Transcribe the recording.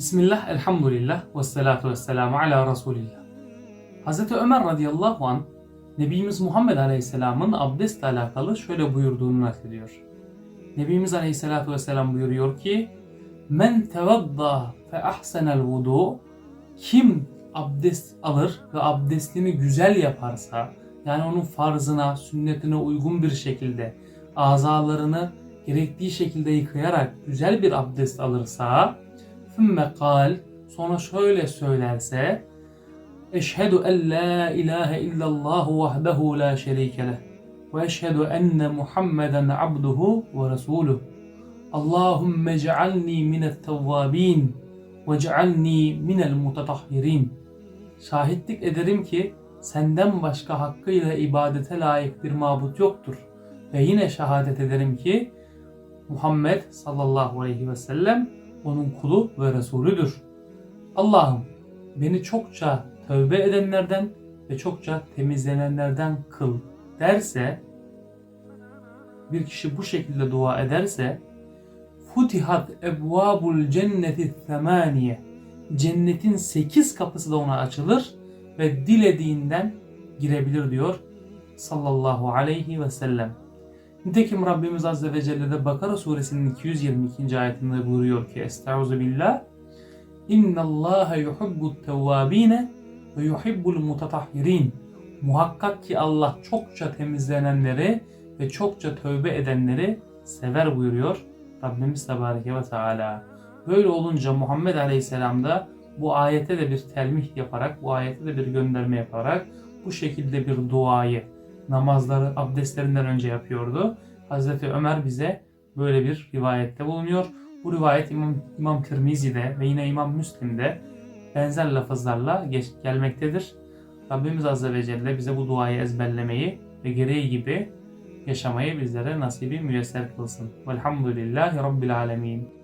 Bismillah, elhamdülillah, ve salatu ve selamu ala Resulillah. Hz. Ömer radıyallahu an Nebimiz Muhammed Aleyhisselam'ın abdestle alakalı şöyle buyurduğunu naklediyor. Nebimiz Aleyhisselatü Vesselam buyuruyor ki Men tevadda fe ahsenel vudu Kim abdest alır ve abdestini güzel yaparsa yani onun farzına, sünnetine uygun bir şekilde azalarını gerektiği şekilde yıkayarak güzel bir abdest alırsa Sümme kal sonra şöyle söylerse Eşhedü en la ilahe illallah vahdehu la şerike leh ve eşhedü enne Muhammeden abduhu ve resuluh. Allahümme cealni minel tevvabin ve cealni minel mutatahhirin. Şahitlik ederim ki senden başka hakkıyla ibadete layık bir mabut yoktur. Ve yine şehadet ederim ki Muhammed sallallahu aleyhi ve sellem onun kulu ve Resulüdür. Allah'ım beni çokça tövbe edenlerden ve çokça temizlenenlerden kıl derse bir kişi bu şekilde dua ederse futihat ebvabul cenneti semaniye cennetin sekiz kapısı da ona açılır ve dilediğinden girebilir diyor sallallahu aleyhi ve sellem. Nitekim Rabbimiz Azze ve Celle Bakara suresinin 222. ayetinde buyuruyor ki Estaizu billah İnna Allah yuhibbut tevvabine ve yuhibbul mutatahhirin. Muhakkak ki Allah çokça temizlenenleri ve çokça tövbe edenleri sever buyuruyor Rabbimiz Tebareke ve Teala. Böyle olunca Muhammed Aleyhisselam da bu ayete de bir telmih yaparak, bu ayete de bir gönderme yaparak bu şekilde bir duayı namazları abdestlerinden önce yapıyordu. Hazreti Ömer bize böyle bir rivayette bulunuyor. Bu rivayet İmam, İmam Tirmizi'de ve yine İmam Müslim'de benzer lafızlarla geç, gelmektedir. Rabbimiz Azze ve Celle bize bu duayı ezberlemeyi ve gereği gibi yaşamayı bizlere nasibi müyesser kılsın. Velhamdülillahi Rabbil Alemin.